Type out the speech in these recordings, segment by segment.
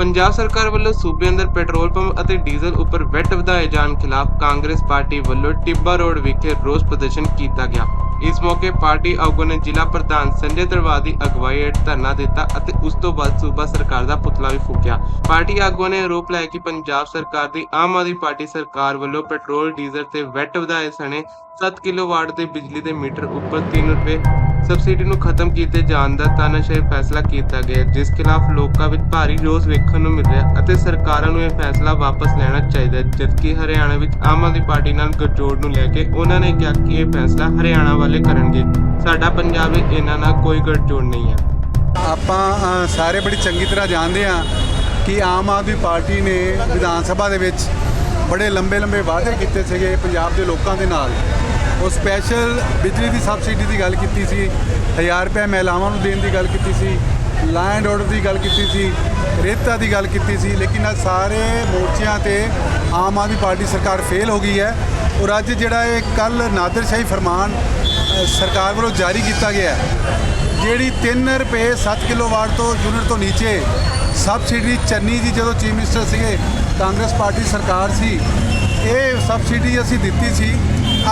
ਪੰਜਾਬ ਸਰਕਾਰ ਵੱਲੋਂ ਸੂਬੇ ਅੰਦਰ ਪੈਟਰੋਲ ਪੰਪ ਅਤੇ ਡੀਜ਼ਲ ਉੱਪਰ ਵੈਟ ਵਧਾਏ ਜਾਣ ਖਿਲਾਫ ਕਾਂਗਰਸ ਪਾਰਟੀ ਵੱਲੋਂ ਟਿੱਬਾ ਰੋਡ ਵਿਖੇ ਰੋਸ ਪ੍ਰਦਰਸ਼ਨ ਕੀਤਾ ਗਿਆ। ਇਸ ਮੌਕੇ ਪਾਰਟੀ ਆਗੂ ਨੇ ਜ਼ਿਲ੍ਹਾ ਪ੍ਰਧਾਨ ਸੰਜੇ ਦਰਬਾਰ ਦੀ ਅਗਵਾਈ ਹੇਠ ਧਰਨਾ ਦਿੱਤਾ ਅਤੇ ਉਸ ਤੋਂ ਬਾਅਦ ਸੂਬਾ ਸਰਕਾਰ ਦਾ ਪੁਤਲਾ ਵੀ ਫੂਕਿਆ। ਪਾਰਟੀ ਆਗੂਆਂ ਨੇ ਆਰੋਪ ਲਾਇਆ ਕਿ ਪੰਜਾਬ ਸਰਕਾਰ ਦੀ ਆਮ ਆਦਮੀ ਪਾਰਟੀ ਸਰਕਾਰ ਵੱਲੋਂ ਪੈਟਰੋਲ, ਡੀਜ਼ਲ ਤੇ ਵੈਟ ਵਧਾਏ ਸਣੇ 7 ਕਿਲੋਵਾਟ ਦੇ ਬਿਜਲੀ ਦੇ ਮੀਟਰ ਉੱਪਰ 3 ਰੁਪਏ ਸਬਸਿਡੀ ਨੂੰ ਖਤਮ ਕੀਤੇ ਜਾਣ ਦਾ ਤਾਨਾਸ਼ਾਹੀ ਫੈਸਲਾ ਕੀਤਾ ਗਿਆ, ਜਿਸ ਖਿਲਾਫ ਲੋਕਾਂ ਵਿੱਚ ਭਾਰੀ ਰੋਸ ਵੇਖਣ ਨੂੰ ਮਿਲ ਰਿਹਾ ਅਤੇ ਸਰਕਾਰਾਂ ਨੂੰ ਇਹ ਫੈਸਲਾ ਵਾਪਸ ਲੈਣਾ ਚਾਹੀਦਾ ਹੈ, ਜਦਕਿ ਹਰਿਆਣਾ ਵਿੱਚ ਆਮ ਆਦਮੀ ਪਾਰਟੀ ਨਾਲ ਗੱਠਜੋੜ ਨੂੰ ਲੈ ਕੇ ਉਹਨਾਂ ਨੇ ਕਿਹਾ ਕਿ ਇਹ ਫੈਸਲਾ ਹਰਿਆਣਾ ਵਾਲੇ ਕਰਨਗੇ। ਸਾਡਾ ਪੰਜਾਬ ਵਿੱਚ ਇਹਨਾਂ ਨਾਲ ਕੋਈ ਗੱਠਜੋੜ ਨਹੀਂ ਹੈ। ਆਪਾਂ ਸਾਰੇ ਬੜੀ ਚੰਗੀ ਤਰ੍ਹਾਂ ਜਾਣਦੇ ਹਾਂ ਕਿ ਆਮ ਆਦਮੀ ਪਾਰਟੀ ਨੇ ਵਿਧਾਨ ਸਭਾ ਦੇ ਵਿੱਚ ਬੜੇ ਲੰਬੇ ਲੰਬੇ ਵਾਅਦੇ ਕੀਤੇ ਸੀਗੇ ਪੰਜਾਬ ਦੇ ਲੋਕਾਂ ਦੇ ਨਾਲ। ਉਹ ਸਪੈਸ਼ਲ ਬਿਜਲੀ ਦੀ ਸਬਸਿਡੀ ਦੀ ਗੱਲ ਕੀਤੀ ਸੀ 1000 ਰੁਪਏ ਮਹਿਲਾਵਾਂ ਨੂੰ ਦੇਣ ਦੀ ਗੱਲ ਕੀਤੀ ਸੀ ਲੈਂਡ ਆਰਡਰ ਦੀ ਗੱਲ ਕੀਤੀ ਸੀ, ਰੇਤਾ ਦੀ ਗੱਲ ਕੀਤੀ ਸੀ, ਲੇਕਿਨ ਅੱਜ ਸਾਰੇ ਮੋਰਚਿਆਂ ਤੇ ਆਮ ਆਦਮੀ ਪਾਰਟੀ ਸਰਕਾਰ ਫੇਲ ਹੋ ਗਈ ਹੈ ਔਰ ਅੱਜ ਜਿਹੜਾ ਇਹ ਕੱਲ ਨਾਦਰਸ਼ਾਹੀ ਫਰਮਾਨ ਸਰਕਾਰ ਵੱਲੋਂ ਜਾਰੀ ਕੀਤਾ ਗਿਆ ਜਿਹੜੀ 3 ਰੁਪਏ 7 ਕਿਲੋਵਾਟ ਤੋਂ ਯੂਨਿਟ ਤੋਂ ਨੀਚੇ ਸਬਸਿਡੀ ਚੰਨੀ ਜੀ ਜਦੋਂ ਚੀਫ ਮਿਨਿਸਟਰ ਸੀਗੇ, ਕਾਂਗਰਸ ਪਾਰਟੀ ਸਰਕਾਰ ਸੀ, ਇਹ ਸਬਸਿਡੀ ਅਸੀਂ ਦਿੱਤੀ ਸੀ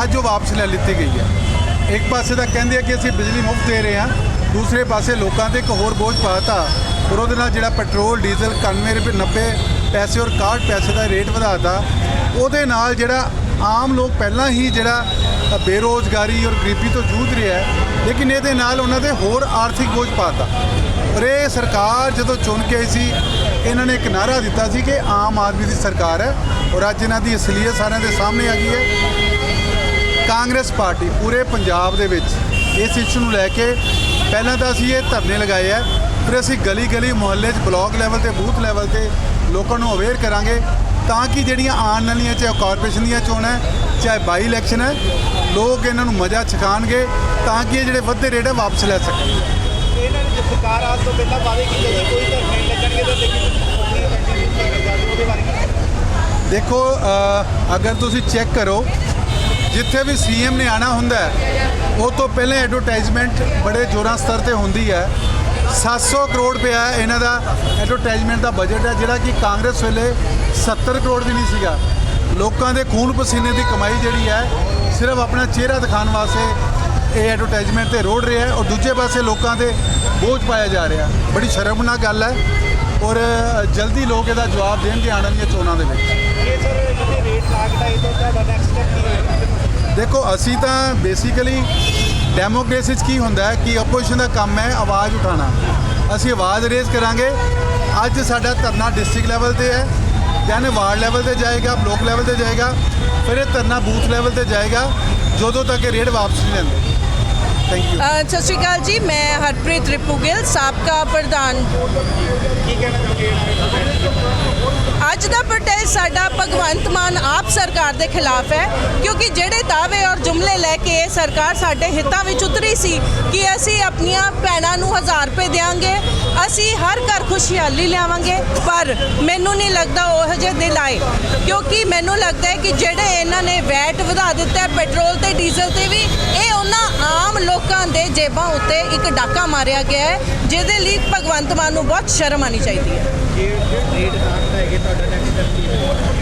ਅੱਜ ਉਹ ਵਾਪਸ ਲੈ ਲਿੱਤੀ ਗਈ ਹੈ। ਇੱਕ ਪਾਸੇ ਤਾਂ ਕਹਿੰਦੇ ਆ ਕਿ ਅਸੀਂ ਬਿਜਲੀ ਮੁਫਤ ਦੇ ਰਹੇ ਹਾਂ ਦੂਸਰੇ ਪਾਸੇ ਲੋਕਾਂ ਤੇ ਇੱਕ ਹੋਰ ਬੋਝ ਪਾਤਾ। ਔਰ ਉਹਦੇ ਨਾਲ ਜਿਹੜਾ ਪੈਟਰੋਲ ਡੀਜ਼ਲ 91 ਰੁਪਏ 90 ਪੈਸੇ ਔਰ 61 ਪੈਸੇ ਦਾ ਰੇਟ ਵਧਾਤਾ। ਉਹਦੇ ਨਾਲ ਜਿਹੜਾ ਆਮ ਲੋਕ ਪਹਿਲਾਂ ਹੀ ਜਿਹੜਾ ਅ, ਬੇਰੋਜ਼ਗਾਰੀ ਔਰ ਗਰੀਬੀ ਤੋਂ ਜੂਝ ਰਿਹਾ ਹੈ ਲੇਕਿਨ ਇਹਦੇ ਨਾਲ ਉਹਨਾਂ ਦੇ ਹੋਰ ਆਰਥਿਕ ਬੋਝ ਪਾਤਾ। ਔਰ ਇਹ ਸਰਕਾਰ ਜਦੋਂ ਚੁਣ ਕੇ ਆਈ ਸੀ ਇਹਨਾਂ ਨੇ ਇੱਕ ਨਾਰਾ ਦਿੱਤਾ ਸੀ ਕਿ ਆਮ ਆਦਮੀ ਦੀ ਸਰਕਾਰ ਹੈ ਔਰ ਅੱਜ ਇਹਨਾਂ ਦੀ ਅਸਲੀਅਤ ਸਾਰਿਆਂ ਦੇ ਸਾਹਮਣੇ ਆ ਗਈ ਹੈ। ਕਾਂਗਰਸ ਪਾਰਟੀ ਪੂਰੇ ਪੰਜਾਬ ਦੇ ਵਿੱਚ ਇਸ ਇਸ਼ੂ ਨੂੰ ਲੈ ਕੇ ਪਹਿਲਾਂ ਤਾਂ ਅਸੀਂ ਇਹ ਧਰਨੇ ਲਗਾਏ ਆ ਫਿਰ ਅਸੀਂ ਗਲੀ ਗਲੀ ਮੁਹੱਲੇ 'ਚ ਬਲਾਕ ਲੈਵਲ ਤੇ ਬੂਥ ਲੈਵਲ ਤੇ ਲੋਕਾਂ ਨੂੰ ਅਵੇਅਰ ਕਰਾਂਗੇ ਤਾਂ ਕਿ ਜਿਹੜੀਆਂ ਆਉਣ ਵਾਲੀਆਂ ਚਾਹੇ ਕਾਰਪੋਰੇਸ਼ਨ ਦੀਆਂ ਚੋਣਾਂ ਹੈ ਚਾਹੇ ਬਾਈ ਇਲੈਕਸ਼ਨ ਹੈ ਲੋਕ ਇਹਨਾਂ ਨੂੰ ਮਜ਼ਾ ਛਕਾਣਗੇ ਤਾਂ ਕਿ ਇਹ ਜਿਹੜੇ ਵੱਧੇ ਰੇਟ ਹੈ ਵਾਪਸ ਲੈ ਸਕਣ ਇਹਨਾਂ ਨੇ ਸਰਕਾਰ ਆਜ ਤੋਂ ਪਹਿਲਾਂ ਕੀਤੇ ਸੀ ਕੋਈ ਧਰਨੇ ਲੱਗਣਗੇ ਤਾਂ ਲੇਕਿਨ ਜਾਂਦੇ? ਦੇਖੋ ਅਗਰ ਤੁਸੀਂ ਚੈੱਕ ਕਰੋ ਜਿੱਥੇ ਵੀ ਸੀਐਮ ਨੇ ਆਣਾ ਹੁੰਦਾ ਉਹ ਤੋਂ ਪਹਿਲਾਂ ਐਡਵਰਟਾਈਜ਼ਮੈਂਟ ਬੜੇ ਜ਼ੋਰਾਂ ਸਤਰ ਤੇ ਹੁੰਦੀ ਹੈ। 700 ਕਰੋੜ ਰੁਪਇਆ ਇਹਨਾਂ ਦਾ ਐਡਵਰਟਾਈਜ਼ਮੈਂਟ ਦਾ ਬਜਟ ਹੈ, ਜਿਹੜਾ ਕਿ ਕਾਂਗਰਸ ਵੇਲੇ 70 ਕਰੋੜ ਵੀ ਨਹੀਂ ਸੀਗਾ। ਲੋਕਾਂ ਦੇ ਖੂਨ ਪਸੀਨੇ ਦੀ ਕਮਾਈ ਜਿਹੜੀ ਹੈ, ਸਿਰਫ ਆਪਣਾ ਚਿਹਰਾ ਦਿਖਾਉਣ ਵਾਸਤੇ ਇਹ ਐਡਵਰਟਾਈਜ਼ਮੈਂਟ ਤੇ ਰੋੜ ਰਿਹਾ ਔਰ ਦੂਜੇ ਪਾਸੇ ਲੋਕਾਂ ਦੇ ਬੋਝ ਪਾਇਆ ਜਾ ਰਿਹਾ ਬੜੀ ਸ਼ਰਮਨਾਕ ਗੱਲ ਹੈ ਔਰ ਜਲਦੀ ਲੋਕ ਇਹਦਾ ਜਵਾਬ ਦੇਣਗੇ ਆਉਣ ਵਾਲੀਆਂ ਚੋਣਾਂ ਦੇ ਵਿੱਚ। ਇਹ ਸਰ, ਜਿਹੜੇ ਰੇਟ ਲਾਗਦਾ ਇਹ ਤੋਂ ਤੁਹਾਡਾ ਨੈਕਸਟ ਸਟੈਪ ਕੀ ਹੋਏਗਾ ਦੇਖੋ ਅਸੀਂ ਤਾਂ ਬੇਸਿਕਲੀ ਡੈਮੋਕ੍ਰੇਸੀ 'ਚ ਕੀ ਹੁੰਦਾ ਹੈ ਕਿ ਆਪੋਜੀਸ਼ਨ ਦਾ ਕੰਮ ਹੈ ਆਵਾਜ਼ ਉਠਾਉਣਾ। ਅਸੀਂ ਆਵਾਜ਼ ਰੇਜ਼ ਕਰਾਂਗੇ। ਅੱਜ ਸਾਡਾ ਧਰਨਾ ਡਿਸਟ੍ਰਿਕਟ ਲੈਵਲ ਤੇ ਹੈ। ਦੈਨ ਵਾਰਡ ਲੈਵਲ ਤੇ ਜਾਏਗਾ ਬਲੋਕ ਲੈਵਲ ਤੇ ਜਾਏਗਾ। ਫਿਰ ਇਹ ਧਰਨਾ ਬੂਥ ਲੈਵਲ ਤੇ ਜਾਏਗਾ ਜਦੋਂ ਤੱਕ ਇਹ ਰੇਟ ਵਾਪਸ ਨਹੀਂ ਲੈਂਦੇ। ਥੈਂਕ ਯੂ ਅ, ਸਤਿ ਸ਼੍ਰੀ ਅਕਾਲ ਜੀ ਮੈਂ ਹਰਪ੍ਰੀਤ ਰਿਪੂ ਗਿੱਲ ਸਾਬਕਾ ਪ੍ਰਧਾਨ। ਕੀ ਕਹਿਣਾ ਚਾਹੁੰਦੇ ਅੱਜ ਦਾ ਪ੍ਰੋਟੈਸਟ ਸਾਡਾ ਭਗਵੰਤ ਮਾਨ ਆਪ ਸਰਕਾਰ ਦੇ ਖਿਲਾਫ ਹੈ, ਕਿਉਂਕਿ ਜਿਹੜੇ ਦਾਅਵੇ ਔਰ ਜੁਮਲੇ ਲੈ ਕੇ ਇਹ ਸਰਕਾਰ ਸਾਡੇ ਹਿੱਤਾਂ ਵਿੱਚ ਉਤਰੀ ਸੀ ਕਿ ਅਸੀਂ ਆਪਣੀਆਂ ਭੈਣਾਂ ਨੂੰ 1000 ਰੁਪਏ ਦੇਵਾਂਗੇ ਅਸੀਂ ਹਰ ਘਰ ਖੁਸ਼ਹਾਲੀ ਲਿਆਵਾਂਗੇ, ਪਰ ਮੈਨੂੰ ਨਹੀਂ ਲੱਗਦਾ ਉਹ ਜਿਹੇ ਦਿਲ ਆਏ, ਕਿਉਂਕਿ ਮੈਨੂੰ ਲੱਗਦਾ ਹੈ ਕਿ ਜਿਹੜੇ ਇਹਨਾਂ ਨੇ ਵੈਟ ਵਧਾ ਦਿੱਤਾ ਹੈ, ਪੈਟਰੋਲ ਤੇ ਡੀਜ਼ਲ ਤੇ ਵੀ, ਇਹ ਉਹਨਾਂ ਆਮ ਲੋਕਾਂ ਦੇ ਜੇਬਾਂ ਉੱਤੇ ਇੱਕ ਡਾਕਾ ਮਾਰਿਆ ਗਿਆ ਹੈ, ਜਿਹਦੇ ਲਈ ਭਗਵੰਤ ਮਾਨ ਨੂੰ ਬਹੁਤ ਸ਼ਰਮ ਆਣੀ ਚਾਹੀਦੀ ਹੈ।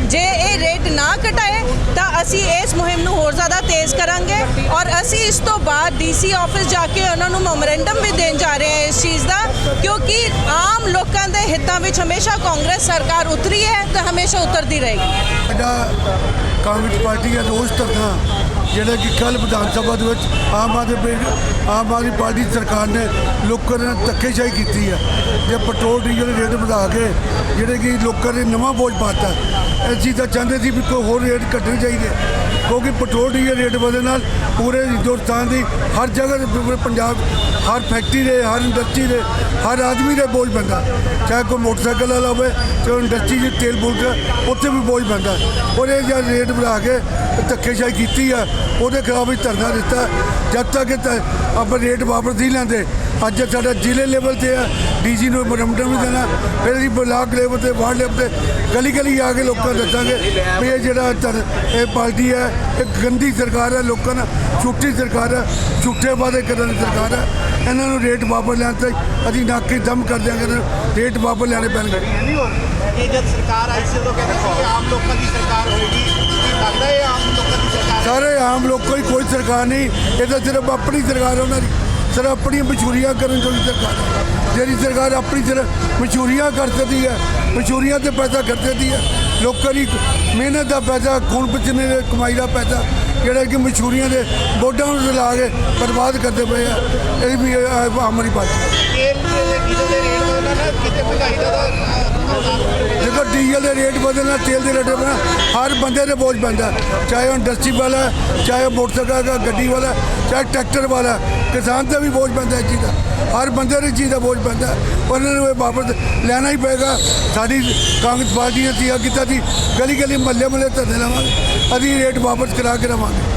ਜੇ ਇਹ ਰੇਟ ਨਾ ਘਟਾਏ ਤਾਂ ਅਸੀਂ ਇਸ ਮੁਹਿੰਮ ਨੂੰ ਹੋਰ ਜ਼ਿਆਦਾ ਤੇਜ਼ ਕਰਾਂਗੇ ਔਰ ਅਸੀਂ ਇਸ ਤੋਂ ਬਾਅਦ ਡੀਸੀ ਆਫਿਸ ਜਾ ਕੇ ਉਹਨਾਂ ਨੂੰ ਮੈਮੋਰੈਂਡਮ ਵੀ ਦੇਣ ਜਾ ਰਹੇ ਹਾਂ ਇਸ ਚੀਜ਼ ਦਾ ਕਿਉਂਕਿ ਆਮ ਲੋਕਾਂ ਦੇ ਹਿੱਤਾਂ ਵਿੱਚ ਹਮੇਸ਼ਾ ਕਾਂਗਰਸ ਸਰਕਾਰ ਉਤਰੀ ਹੈ ਤੇ ਹਮੇਸ਼ਾ ਉਤਰਦੀ ਰਹੇਗੀ। ਸਾਡਾ ਕਾਂਗਰਸ ਪਾਰਟੀ ਦਾ ਰੋਸ ਧਰਨਾ ਜਿਹੜਾ ਕਿ ਕੱਲ ਵਿਧਾਨ ਸਭਾ ਦੇ ਵਿੱਚ ਆਮ ਆਦਮੀ ਪਾਰਟੀ- ਆਮ ਆਦਮੀ ਪਾਰਟੀ ਦੀ ਸਰਕਾਰ ਨੇ ਲੋਕਾਂ ਨਾਲ ਧੱਕੇਸ਼ਾਹੀ ਕੀਤੀ ਹੈ। ਜੇ ਪੈਟਰੋਲ, ਡੀਜ਼ਲ ਰੇਟ ਵਧਾ ਕੇ ਜਿਹੜੇ ਕਿ ਲੋਕਾਂ ਨੇ ਨਵਾਂ ਬੋਝ ਪਾਤਾ ਅਸੀਂ ਤਾਂ ਚਾਹੁੰਦੇ ਸੀ ਵੀ ਕੋਈ ਹੋਰ ਰੇਟ ਘਟਣੇ ਚਾਹੀਦੇ। ਕਿਉਂਕਿ ਪੈਟਰੋਲ ਡੀਜ਼ਲ ਰੇਟ ਵਧਣ ਨਾਲ ਪੂਰੇ ਹਿੰਦੁਸਤਾਨ ਦੀ ਹਰ ਜਗ੍ਹਾ ਤੇ ਪੂਰੇ ਪੰਜਾਬ, ਹਰ ਫੈਕਟਰੀ ਦੇ, ਹਰ ਇੰਡਸਟਰੀ ਦੇ, ਹਰ ਆਦਮੀ ਦੇ ਬੋਝ ਪੈਂਦਾ। ਚਾਹੇ ਕੋਈ ਮੋਟਰਸਾਈਕਲ ਵਾਲਾ ਹੋਵੇ, ਚਾਹੇ ਇੰਡਸਟਰੀ 'ਚ ਤੇਲ ਬੁਲਕ ਉੱਥੇ ਵੀ ਬੋਝ ਪੈਂਦਾ। ਔਰ ਇਹ ਜਦ ਰੇਟ ਵਧਾ ਕੇ ਧੱਕੇਸ਼ਾਹੀ ਕੀਤੀ ਆ, ਉਹਦੇ ਖਿਲਾਫ ਵੀ ਧਰਨਾ ਦਿੱਤਾ। ਜਦ ਤੱਕ ਧ- ਆਪਾਂ ਰੇਟ ਵਾਪਸ ਨਹੀਂ ਲੈਂਦੇ, ਅੱਜ ਸਾਡਾ ਜ਼ਿਲ੍ਹੇ ਲੈਵਲ ਤੇ ਹੈ ਡੀਜੀ ਨੂੰ ਮੈਮੋਰੰਡਮ ਵੀ ਦੇਣਾ, ਫਿਰ ਅਸੀਂ ਬਲਾਕ ਲੈਵਲ ਤੇ, ਵਾਰਡ ਲੈਵਲ ਤੇ ਗਲੀ ਗਲੀ ਆ ਕੇ ਲੋਕਾਂ ਨੂੰ ਦੱਸਾਂਗੇ ਵੀ ਇਹ ਜਿਹੜਾ ਧਰ- ਇਹ ਪਾਰਟੀ ਹੈ ਇਹ ਗੰਦੀ ਸਰਕਾਰ ਹੈ ਲੋਕਾਂ ਨਾਲ ਝੂਠੀ ਸਰਕਾਰ ਹੈ ਝੂਠੇ ਵਾਅਦੇ ਕਰਨ ਵਾਲੀ ਸਰਕਾਰ ਹੈ। ਇਹਨਾਂ ਨੂੰ ਰੇਟ ਵਾਪਸ ਲੈਣ ਤੇ ਅਸੀਂ ਨਾਕੇ ਦਮ ਕਰ ਦਿਆਂਗੇ ਰੇਟ ਵਾਪਸ ਲੈਣੇ ਪੈਣਗੇ। ਇਹ ਜਦ ਸਰਕਾਰ ਆਈ ਸੀ ਉਦੋਂ ਕਹਿੰਦੇ ਸੀ ਆਮ ਲੋਕਾਂ ਦੀ ਸਰਕਾਰ ਹੋਏਗੀ ਲੱਗਦਾ ਇਹ ਆਮ ਲੋਕਾਂ ਦੀ ਸਰਕਾਰ ਸਾਰੇ ਆਮ ਲੋਕਾਂ ਦੀ ਕੋਈ ਸਰਕਾਰ ਨਹੀਂ ਇਹ ਤਾਂ ਸਿਰਫ ਆਪਣੀ ਸਰਕਾਰ ਉਹਨਾਂ ਦੀ। ਸਿਰਫ ਆਪਣੀਆਂ ਮਸ਼ਹੂਰੀਆਂ ਕਰਨ ਵਾਲੀ ਸਰਕਾਰ ਜਿਹੜੀ ਸਰਕਾਰ ਆਪਣੀ ਸਿਰਫ ਮਸ਼ਹੂਰੀਆਂ ਕਰ ਸਕਦੀ ਹੈ ਮਸ਼ਹੂਰੀਆਂ ਤੇ ਪੈਸਾ ਖਰਚ ਸਕਦੀ ਹੈ ਲੋਕਾਂ ਦੀ ਮਿਹਨਤ ਦਾ ਪੈਸਾ ਖੂਨ ਪਸੀਨੇ ਦੀ ਕਮਾਈ ਦਾ ਪੈਸਾ ਜਿਹੜਾ ਕਿ ਮਸ਼ਹੂਰੀਆਂ ਦੇ ਬੋਰਡਾਂ ਨੂੰ ਲਾ ਕੇ ਬਰਬਾਦ ਕਰਦੇ ਪਏ ਆ ਇਹ ਵੀ ਇਹ ਪਾਰਟੀ ਕਿਤੇ ਮਹਿੰਗਾਈ ਦਾ ਡੀਜ਼ਲ ਦੇ ਰੇਟ ਵਧਣਾ ਤੇਲ ਦੇ ਰੇਟ ਵਧਣਾ ਹਰ ਬੰਦੇ ਦੇ ਬੋਝ ਪੈਂਦਾ। ਚਾਹੇ ਉਹ ਇੰਡਸਟਰੀ ਵਾਲਾ ਹੈ, ਚਾਹੇ ਉਹ ਮੋਟਰਸਾਈਕਲ ਦਾ ਗੱਡੀ ਵਾਲਾ ਚਾਹੇ ਟਰੈਕਟਰ ਵਾਲਾ ਹੈ। ਕਿਸਾਨ ਤੇ ਵੀ ਬੋਝ ਪੈਂਦਾ ਇਸ ਚੀਜ਼ ਦਾ। ਹਰ ਬੰਦੇ ਦੇ ਚੀਜ਼ ਦਾ ਬੋਝ ਪੈਂਦਾ। ਉਹਨਾਂ ਨੂੰ ਇਹ ਵਾਪਸ ਲੈਣਾ ਹੀ ਪਏਗਾ। ਸਾਡੀ ਕਾਂਗਰਸ ਪਾਰਟੀ ਨੇ ਤੀਆ ਕੀਤਾ ਸੀ। ਗਲੀ ਗਲੀ ਮੱਲੇ ਮੱਲੇ ਧਰਨੇ ਲਾਵਾਂਗੇ। ਅਸੀਂ ਰੇਟ ਵਾਪਸ ਕਰਾ ਕੇ ਰਵਾਂਗੇ